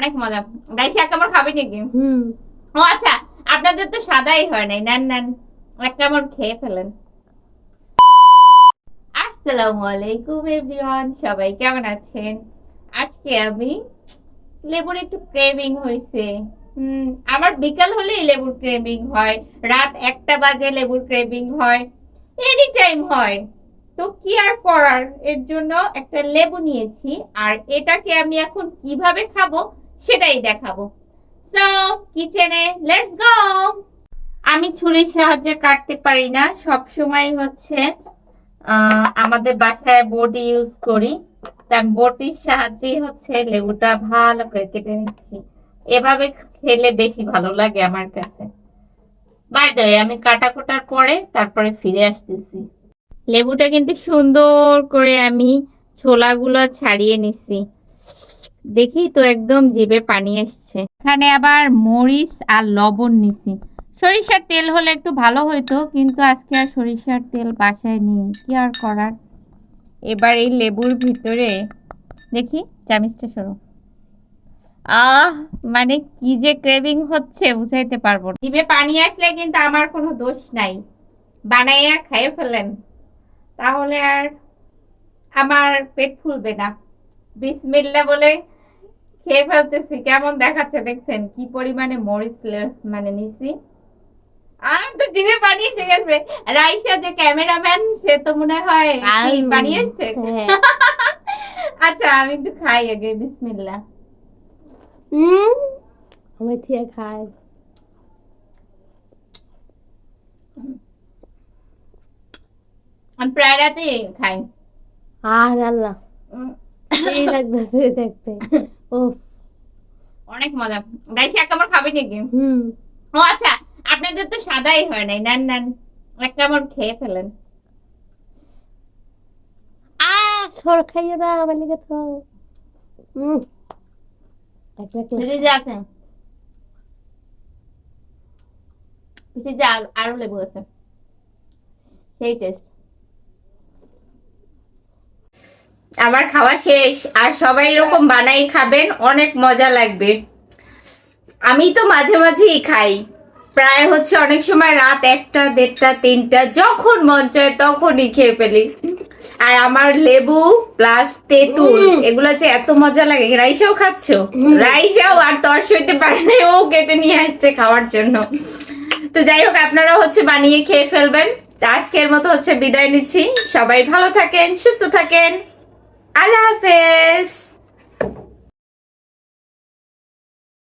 অনেক মজা। গাইস এক কামড় খাবে নাকি? হুম। ও আচ্ছা আপনাদের তো সাদাই হয় নাই। নেন নেন। এক কামড় খেয়ে ফেলেন। আসসালামু আলাইকুম এভরিওয়ান। সবাই কেমন আছেন? আজকে আমি লেবুর একটু ক্রেভিং হয়েছে হুম আমার বিকাল হলেই লেবুর ক্রেভিং হয়। রাত একটা বাজে লেবুর ক্রেভিং হয়। এনি টাইম হয়। তো কি আর করার? এর জন্য একটা লেবু নিয়েছি। আর এটাকে আমি এখন কীভাবে খাব? সেটাই দেখাবো। সো কিচেনে লেটস গো আমি ছুরির সাহায্যে কাটতে পারি না সব সময় হচ্ছে আমাদের বাসায় বটি ইউজ করি। তার বটির সাহায্যেই হচ্ছে লেবুটা ভালো করে কেটে নিচ্ছি। এভাবে খেলে বেশি ভালো লাগে আমার কাছে। বাই দ্য আমি কাটা কোটার পরে তারপরে ফিরে আসতেছি। লেবুটা কিন্তু সুন্দর করে আমি ছোলাগুলো ছাড়িয়ে নিছি। দেখি তো একদম জিভে পানি আসছে। এখানে আবার মরিচ আর লবণ নিছি। সরিষার তেল হলে একটু ভালো হইতো, কিন্তু আজকে আর সরিষার তেল বাসায় নেই। কি আর করার? এবার এই লেবুর ভিতরে দেখি, চামিচটা সরো। আহ মানে কি যে ক্রেভিং হচ্ছে বুঝাইতে পারব। জিভে পানি আসলে কিন্তু আমার কোনো দোষ নাই। বানাইয়া খাইয়ে ফেলেন। তাহলে আর আমার পেট ফুলবে না। বিসমিল্লা বলে খেয়ে ফেলতেছি। কেমন দেখাচ্ছে দেখছেন? কি পরিমাণে মরিচ মানে নিছি। আমার তো জিভে পানি এসে গেছে। রাইসা যে ক্যামেরাম্যান সে তো মনে হয় কি পানি এসছে হ্যাঁ। আচ্ছা আমি একটু খাই আগে বিসমিল্লা। হুম আমি ঠিক খাই আমি প্রায় রাতে খাই। আর আল্লাহ। এই লাগতেছে দেখতে। ও অনেক মজা। এক কামড় খাবে নাকি? হুম। ও আচ্ছা। আপনাদের তো সাদাই হয় নাই। নেন নেন। এক কামড় খেয়ে ফেলেন। আ সর খাইয়ে দাও আমার লিগে তো। হুম একটা একটা আছে। আর- আরও লেবু আছে। সেই টেস্ট। আমার খাওয়া শেষ আর সবাই এরকম বানাই খাবেন অনেক মজা লাগবে। আমি তো মাঝে মাঝেই খাই। প্রায় হচ্ছে অনেক সময় রাত একটা দেড়টা তিনটা যখন মন চায় তখনই খেয়ে ফেলি। আর আমার লেবু প্লাস তেঁতুল এগুলো যে এত মজা লাগে। রাইসাও খাচ্ছ। রাইসাও আর তর্স হইতে পারে না ও কেটে নিয়ে আসছে খাওয়ার জন্য। তো যাই হোক আপনারা হচ্ছে বানিয়ে খেয়ে ফেলবেন। আজকের মতো হচ্ছে বিদায় নিচ্ছি। সবাই ভালো থাকেন সুস্থ থাকেন। আল্লাহ হাফেজ